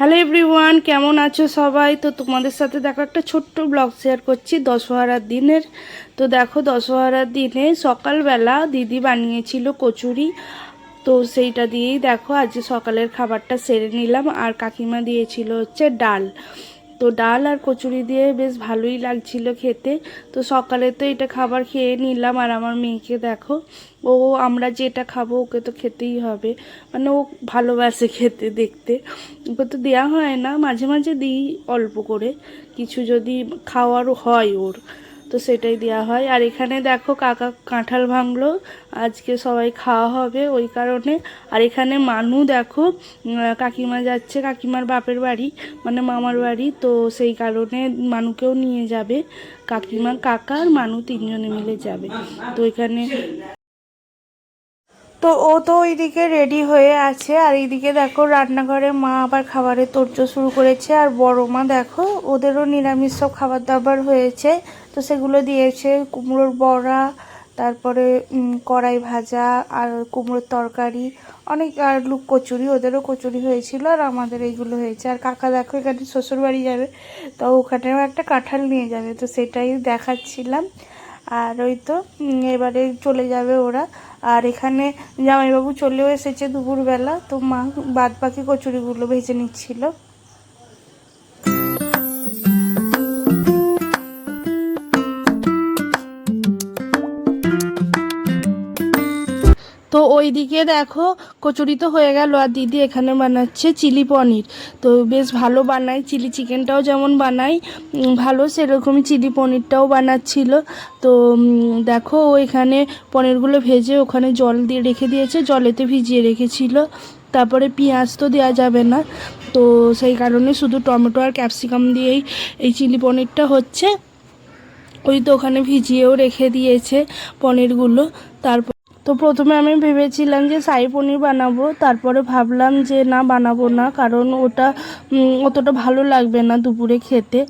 Hello everyone, কেমন আছো সবাই? তো তোমাদের সাথে দেখো একটা ছোট্ট ব্লগ শেয়ার করছি, দশহরার দিনের। তো দেখো, দশহরার দিনে সকালবেলা দিদি বানিয়েছিল কচুরি। তো সেইটা দিয়েই দেখো, আজকে সকালের খাবারটা সেরে নিলাম। আর কাকিমা দিয়েছিল হচ্ছে ডাল। তো ডাল আর কচুরি দিয়ে বেশ ভালোই লাগছিল খেতে। তো সকালে তো এটা খাবার খেয়ে নিলাম আর আমার মেয়েকে দেখো, ও আমরা যেটা খাব ওকে তো খেতেই হবে। মানে ও ভালোবাসে খেতে দেখতে। ওকে তো দেওয়া হয় না, মাঝে মাঝে দিই অল্প করে। কিছু যদি খাওয়ার হয় ওর। তো সেটাই দেওয়া হয়। আর এখানে দেখো কাকা কাঁঠাল ভাঙলো। আজকে সবাই খাওয়া হবে ওই কারণে। আর এখানে মানু দেখো কাকিমা যাচ্ছে। কাকিমার বাপের বাড়ি মানে মামার বাড়ি। তো সেই কারণে মানুকেও নিয়ে যাবে। কাকিমা, কাকা আর মানু তিনজনে মিলে যাবে। তো এখানে তো ও তো ওইদিকে রেডি হয়ে আছে। আর এইদিকে দেখো রান্নাঘরে মা আবার খাবারের তোড়জোড় শুরু করেছে। আর বড় মা দেখো, ওদেরও নিরামিষ সব খাবার দাবার হয়েছে। তো সেগুলো দিয়েছে কুমড়োর বড়া, তারপরে কড়াই ভাজা আর কুমড়োর তরকারি, অনেক, আর লুক কচুরি, ওদেরও কচুরি হয়েছিল আর আমাদের এইগুলো হয়েছে। আর কাকা দেখো এখানে শ্বশুরবাড়ি যাবে, তো ওখানেও একটা কাঁঠাল নিয়ে যাবে, তো সেটাই দেখাচ্ছিলাম। আর ওই তো এবারে চলে যাবে ওরা। আর এখানে জামাইবাবু চলেও এসেছে দুপুরবেলা, তো মা বাদ বাকি কচুরিগুলো ভেজে নিচ্ছিল। তো ওইদিকে দেখো, কচুরি তো হয়ে গেল আর দিদি এখানে বানাচ্ছে চিলি পনির। তো বেশ ভালো বানায়, চিলি চিকেনটাও যেমন বানাই ভালো সেরকমই চিলি পনিরটাও বানাচ্ছিল। তো দেখো ও এখানে পনিরগুলো ভেজে ওখানে জল দিয়ে রেখে দিয়েছে, জলেতে ভিজিয়ে রেখেছিল। তারপরে পেঁয়াজ তো দেওয়া যাবে না। তো সেই কারণে শুধু টমেটো আর ক্যাপসিকাম দিয়েই এই চিলি পনিরটা হচ্ছে। ওই তো ওখানে ভিজিয়েও রেখে দিয়েছে পনিরগুলো। তারপর তো প্রথমে আমি ভেবেছিলাম যে সাই পনির বানাবো, তারপরে ভাবলাম যে না, বানাবো না, কারণ ওটা অতটা ভালো লাগবে না দুপুরে খেতে।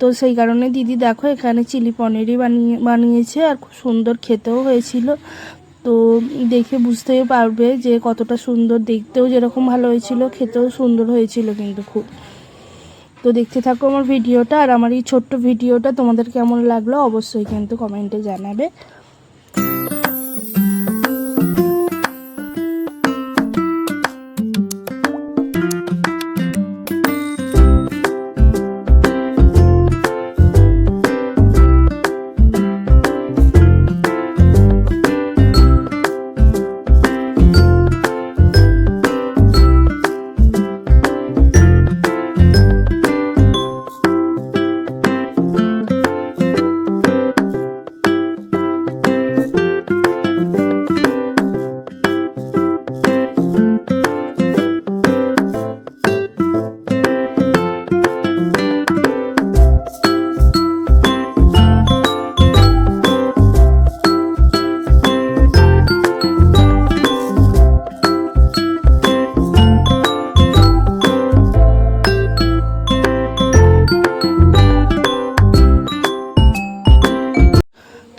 তো সেই কারণে দিদি দেখো এখানে চিলি পনিরই বানিয়ে, বানিয়েছে আর খুব সুন্দর খেতেও হয়েছিল। তো দেখে বুঝতেই পারবে যে কতটা সুন্দর, দেখতেও যেরকম ভালো হয়েছিল, খেতেও সুন্দর হয়েছিল কিন্তু খুব। তো দেখতে থাকো আমার ভিডিওটা আর আমার এই ছোট্ট ভিডিওটা, তোমাদের কেমন লাগল অবশ্যই কিন্তু কমেন্টে জানাবে।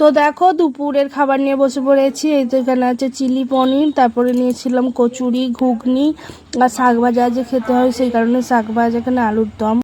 তো দেখো দুপুরের খাবার নিয়ে বসে পড়েছি। এই তো এখানে আছে চিলি পনির, তারপরে নিয়েছিলাম কচুরি, ঘুগনি আর শাক ভাজা যে খেতে হয় সেই কারণে শাক ভাজা এখানে আলুর দম।